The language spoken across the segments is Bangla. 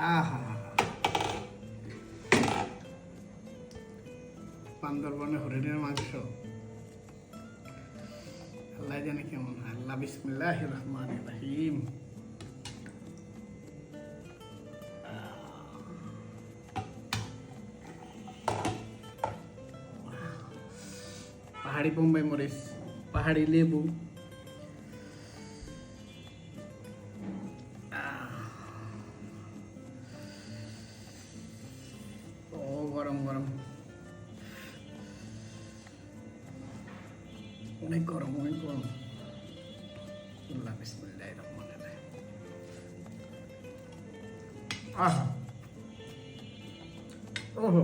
আহা। বান্দরবনে হরিণের মাংস। আল্লাহ জানে কেমন আল্লাহ বিসমিল্লাহ রহমান রাহিম। পাহাড়ি বোম্বাই মরিচ, পাহাড়ি লেবু। গরম গরম। অনেক গরম অনেক গরম। আল্লাহ বিসমিল্লাহির রহমানির রহিম। আহা। ওহো।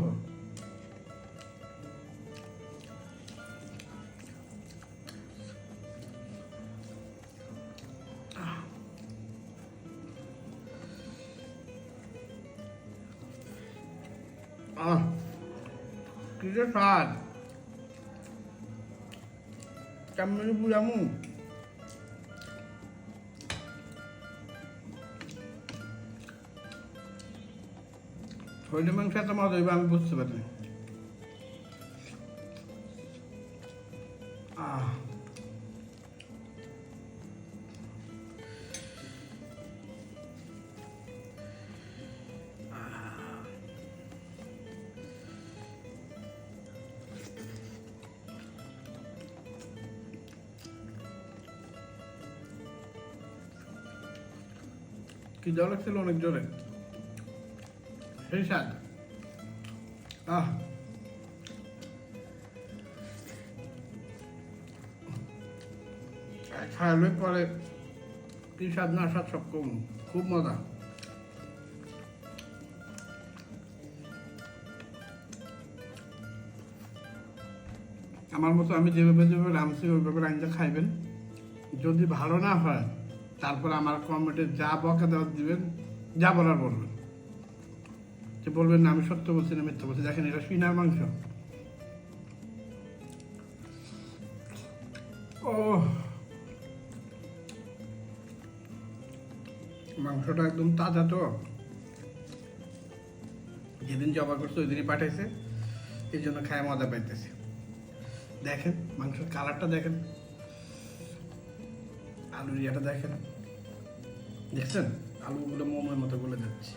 আহ, কি যে স্বাদ। কেমন বুঝামু হইলে মাংস এত মজা হইবে, আমি বুঝতে পারি আহ। জল ছিল অনেক জোরে সেই স্বাদ। আহ। খাওয়ালে পরে কি স্বাদ না স্বাদ সব কম। খুব মজা। আমার মতো আমি যেভাবে যেভাবে রামছি ওইভাবে রান্না খাইবেন। যদি ভালো না হয় তারপর আমার কমেন্টে যা বকা দেওয়া দিবেন, যা বলার বলবেন। যে বলবেন না, আমি সত্য বলছি না, মিথ্যা বলছি। দেখেন, এটা সিনার মাংস। ও মাংসটা একদম তাজা তো। যেদিন জবা করছে, ওই দিনই পাঠাইছে। এই জন্য খায় মজা পাইতেছে। দেখেন, মাংসের কালারটা দেখেন। আলুর ইয়েটা দেখেন। দেখছেন? আলুগুলো মোমোর মতো গলে যাচ্ছে।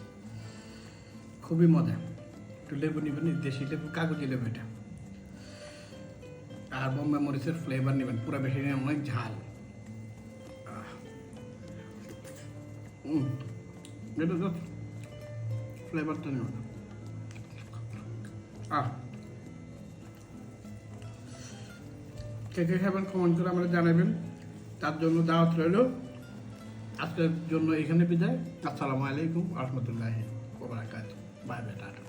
খুবই মজা। একটু লেবু নেবেন দেশি লেবু, কাগজি লেবু এটা। আর বোম্বে মরিচের ফ্লেভার নেবেন, পুরো বেশি নেবেন, অনেক ঝাল। এটা তো ফ্লেভারটা নেবেন। আহ। কে কে খাবেন কমেন্ট করে আমরা জানাবেন। তার জন্য দাওয়াত রইল। আজকের জন্য এখানে বিদায়। আসসালামু আলাইকুম রহমতুল্লাহ বাই বাই টাটা।